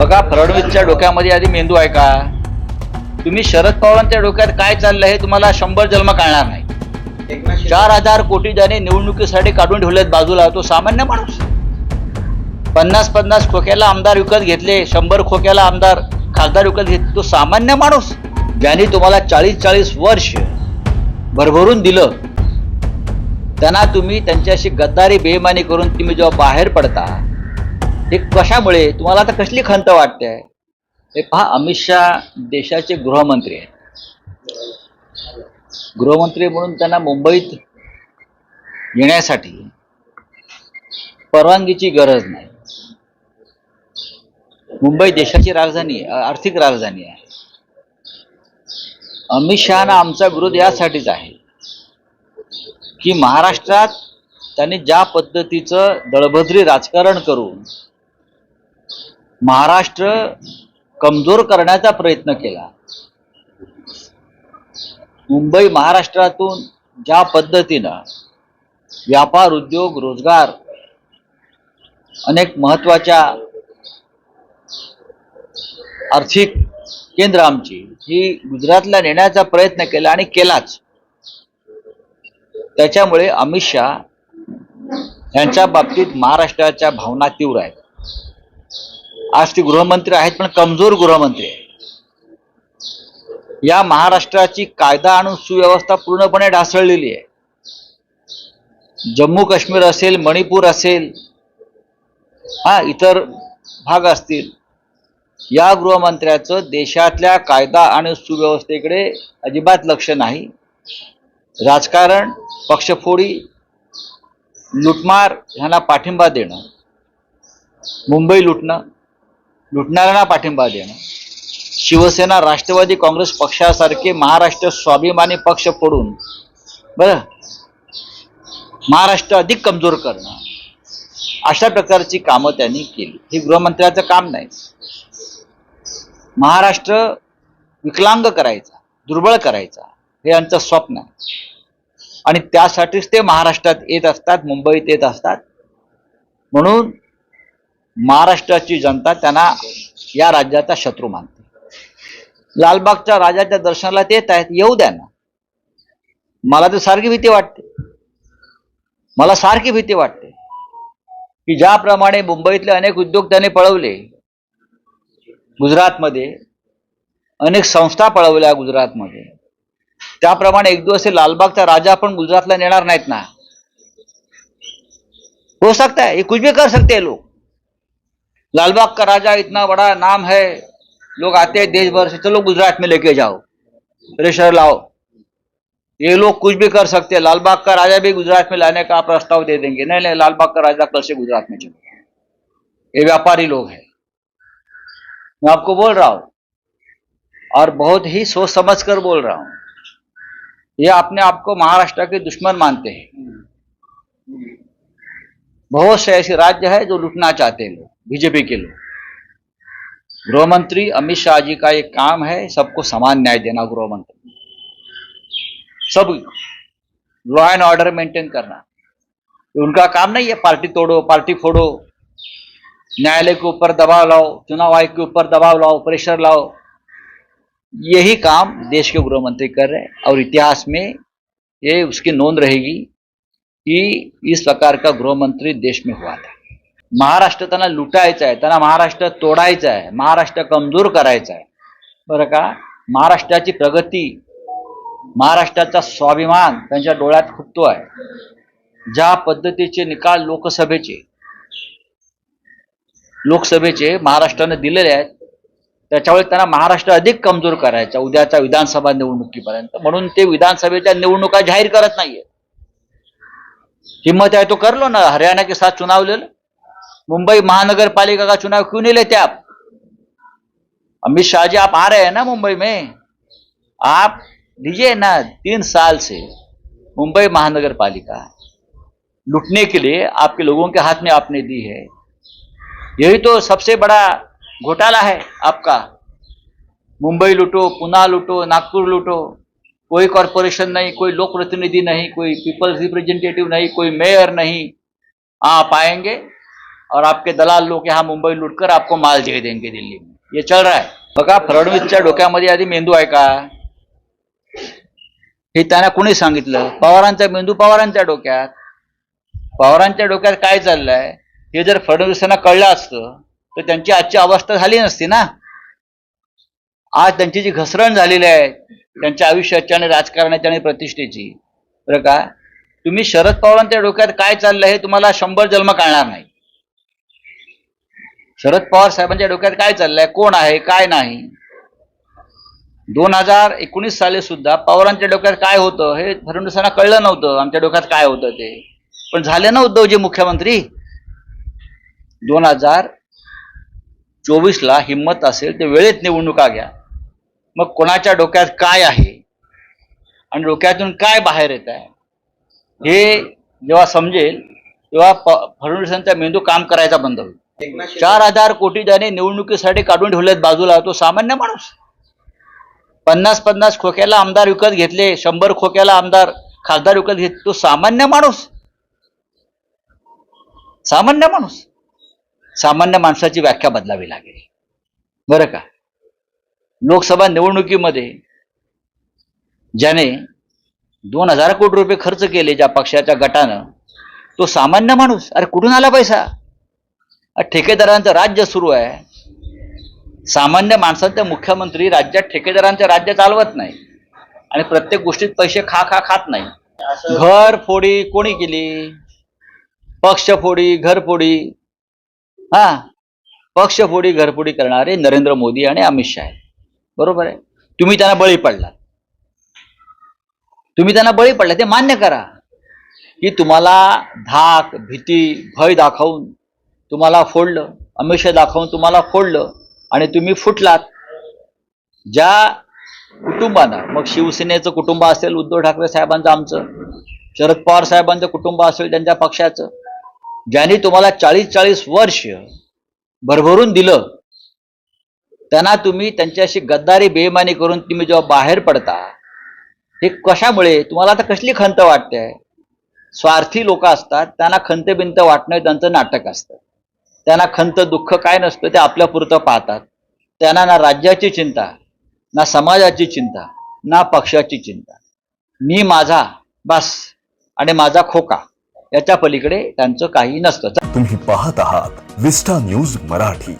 बघा फडणवीसच्या डोक्यामध्ये आधी मेंदू आहे का? तुम्ही शरद पवारांच्या डोक्यात काय चाललं हे तुम्हाला शंभर जन्म कळणार नाही. चार हजार कोटी ज्याने निवडणुकीसाठी काढून ठेवलेत बाजूला तो सामान्य माणूस. पन्नास पन्नास खोक्याला आमदार विकत घेतले शंभर खोक्याला आमदार खासदार विकत घेतले तो सामान्य माणूस. ज्यांनी तुम्हाला चाळीस चाळीस वर्ष भरभरून दिलं त्यांना तुम्ही त्यांच्याशी गद्दारी बेमानी करून तुम्ही जेव्हा बाहेर पडता हे कशामुळे? तुम्हाला आता कसली खंत वाटते? हे पहा अमित शहा देशाचे गृहमंत्री आहेत. गृहमंत्री म्हणून त्यांना मुंबईत येण्यासाठी परवानगीची गरज नाही. मुंबई देशाची राजधानी आर्थिक राजधानी आहे. अमित शहाना आमचा विरोध यासाठीच आहे की महाराष्ट्रात त्यांनी ज्या पद्धतीचं दळभद्री राजकारण करून महाराष्ट्र कमजोर करण्याचा प्रयत्न केला. मुंबई महाराष्ट्रातून ज्या पद्धतीनं व्यापार उद्योग रोजगार अनेक महत्त्वाच्या आर्थिक केंद्र आमची ही गुजरातला नेण्याचा प्रयत्न केला आणि केलाच. त्याच्यामुळे अमित शहा यांच्या बाबतीत महाराष्ट्राच्या भावना तीव्र आहेत. आज ते गृहमंत्री आहेत पण कमजोर गृहमंत्री आहेत. या महाराष्ट्राची कायदा आणि सुव्यवस्था पूर्णपणे ढासळलेली आहे. जम्मू काश्मीर असेल मणिपूर असेल हा इतर भाग असतील या गृहमंत्र्याचं देशातल्या कायदा आणि सुव्यवस्थेकडे अजिबात लक्ष नाही. राजकारण पक्षफोडी लुटमार ह्यांना पाठिंबा देणं मुंबई लुटणं लुटणाऱ्यांना पाठिंबा देणं. शिवसेना राष्ट्रवादी काँग्रेस पक्षासारखे महाराष्ट्र स्वाभिमानी पक्ष फोडून बरं महाराष्ट्र अधिक कमजोर करणं. अशा प्रकारची कामं त्यांनी केली. हे गृहमंत्र्याचं काम नाही. महाराष्ट्र विकलांग करायचा दुर्बळ करायचा हे यांचं स्वप्न आहे. आणि त्यासाठीच ते महाराष्ट्रात येत असतात मुंबईत येत असतात. म्हणून महाराष्ट्राची जनता त्यांना या राज्याचा शत्रू मानते. लालबागच्या राजाच्या दर्शनाला ते येत आहेत येऊ द्या ना. मला तर सारखी भीती वाटते. मला सारखी भीती वाटते. की ज्याप्रमाणे मुंबईतले अनेक उद्योग त्याने पळवले गुजरातमध्ये अनेक संस्था पळवल्या गुजरातमध्ये. त्याप्रमाणे एक दिवस हे लालबागचा राजा पण गुजरातला नेणार नाहीत ना. हो सकता है ये कुछ भी कर सकते हैं लोग लालबाग का राजा इतना बड़ा नाम है, लोग आते हैं देश भर से, चलो गुजरात में लेके जाओ। प्रेशर लाओ। ये लोग कुछ भी कर सकते हैं, लालबाग का राजा भी गुजरात में लाने का प्रस्ताव दे देंगे। नहीं नहीं, लालबाग का राजा कल से गुजरात में चलो ये व्यापारी लोग हैं। मैं आपको बोल रहा हूँ, और बहुत ही सोच समझ कर बोल रहा हूँ, ये अपने आप को महाराष्ट्र के दुश्मन मानते हैं। बहुत से ऐसे राज्य है जो लुटना चाहते हैं लोग। बीजेपी के लोग। गृहमंत्री अमित शाह जी का एक काम है, सबको समान न्याय देना गृहमंत्री। सब लॉ एंड ऑर्डर मेंटेन करना। उनका काम नहीं है, पार्टी तोड़ो, पार्टी फोड़ो। न्यायालय के ऊपर दबाव लाओ, चुनाव आयोग के ऊपर दबाव लाओ प्रेशर लाओ। यही काम देश के गृहमंत्री कर रहे हैं। और इतिहास में ये उसकी नोंद रहेगी कि इस प्रकार का गृहमंत्री देश में हुआ था। महाराष्ट्र त्यांना लुटायचं आहे त्यांना महाराष्ट्र तोडायचं आहे महाराष्ट्र कमजोर करायचा आहे. बरं का? महाराष्ट्राची प्रगती महाराष्ट्राचा स्वाभिमान त्यांच्या डोळ्यात खुपतो आहे. ज्या पद्धतीचे निकाल लोकसभेचे लोकसभेचे महाराष्ट्राने दिलेले आहेत त्याच्यामुळे त्यांना महाराष्ट्र अधिक कमजोर करायचा उद्याच्या विधानसभा निवडणुकीपर्यंत. म्हणून ते विधानसभेच्या निवडणुका जाहीर करत नाहीये. हिंमत आहे तो करलो ना हरियाणा के साथ चुनाव लिहिलं मुंबई महानगर पालिका का चुनाव क्यों नहीं लेते आप? अमित शाह जी, आप आ रहे हैं ना मुंबई में? आप लीजिए ना, तीन साल से मुंबई महानगर पालिका लुटने के लिए आपके लोगों के हाथ में आपने दी है। यही तो सबसे बड़ा घोटाला है आपका। मुंबई लूटो, पुणे लूटो, नागपुर लूटो। कोई कॉरपोरेशन नहीं, कोई लोक प्रतिनिधि नहीं, कोई पीपल्स रिप्रेजेंटेटिव नहीं, कोई मेयर नहीं। आप आएँगे और आपके दलाल लोग यहाँ मुंबई लूटकर आपको माल दे देंगे दिल्ली में। ये चल रहा है। बघा फडणवीसच्या डोक्यामध्ये आधी मेंदू आहे का? हे त्यांना कुणी सांगितलं? पवारांचा मेंदू पवारांच्या डोक्यात. पवारांच्या डोक्यात काय चाललंय? हे जर फडणवीसांना कळलं असतं तर त्यांची आजची अवस्था झाली नसती ना? आज त्यांची जी घसरण झालेली आहे त्यांच्या आयुष्याच्या आणि राजकारणाची आणि प्रतिष्ठेची. बरं का? तुम्ही शरद पवारांच्या डोक्यात काय चाललंय हे तुम्हाला शंभर जन्म कळणार नाही. शरद पवार साहेबांच्या डोक्यात काय चाललंय? कोण आहे? काय नाही? दोन हजार एकोणीस साली सुद्धा पवारांच्या डोक्यात काय होतं हे फडणवीसांना कळलं नव्हतं. आमच्या डोक्यात काय होतं ते? पण झाले ना उद्धवजी मुख्यमंत्री. दोन हजार चोवीसला हिंमत असेल ते वेळेत निवडणुका घ्या. मग कोणाच्या डोक्यात काय आहे? आणि डोक्यातून काय बाहेर येत आहे? हे जेव्हा समजेल तेव्हा प- फडणवीसांचा मेंदू काम करायचा बंद होईल. चार हजार कोटी ज्याने निवडणुकीसाठी काढून ठेवलेत बाजूला. तो सामान्य माणूस. पन्नास पन्नास खोक्याला आमदार विकत घेतले शंभर खोक्याला आमदार खासदार विकत घेत तो सामान्य माणूस. सामान्य माणूस. सामान्य माणसाची व्याख्या बदलावी लागेल. बरं का? लोकसभा निवडणुकीमध्ये ज्याने दोन हजार कोटी रुपये खर्च केले ज्या पक्षाच्या गटानं तो सामान्य माणूस. अरे कुठून आला पैसा? ठेकेदारांचं राज्य सुरू आहे. सामान्य माणसाचा मुख्यमंत्री राज्यात ठेकेदारांचं राज्य चालवत नाही. आणि प्रत्येक गोष्टीत पैसे खा खा खात नाही. घर फोडी कोणी केली? पक्ष फोडी घरफोडी हा. पक्ष फोडी घरफोडी करणारे नरेंद्र मोदी आणि अमित शहा. बरोबर आहे? तुम्ही त्यांना बळी पडला तुम्ही त्यांना बळी पडला ते मान्य करा. की तुम्हाला धाक भीती भय दाखवून तुम्हाला फोडलं अमिष दाखवून तुम्हाला फोडलं आणि तुम्ही फुटलात. ज्या कुटुंबानं मग शिवसेनेचं कुटुंब असेल उद्धव ठाकरे साहेबांचं आमचं शरद पवार साहेबांचं कुटुंब असेल त्यांच्या पक्षाचं ज्यांनी तुम्हाला चाळीस चाळीस वर्ष भरभरून दिलं त्यांना तुम्ही त्यांच्याशी गद्दारी बेमानी करून तुम्ही जेव्हा बाहेर पडता हे कशामुळे? तुम्हाला आता कसली खंत वाटते? स्वार्थी लोक असतात त्यांना खंत बिंत वाटणं त्यांचं नाटक असतं. त्यांना खंत दुःख काय नसतं ते आपल्या पुरतं पाहतात. त्यांना ना राज्याची चिंता ना समाजाची चिंता ना पक्षाची चिंता. मी माझा बस आणि माझा खोका याच्या पलीकडे त्यांचं काही नसतं. तुम्ही पाहत आहात विस्टा न्यूज मराठी.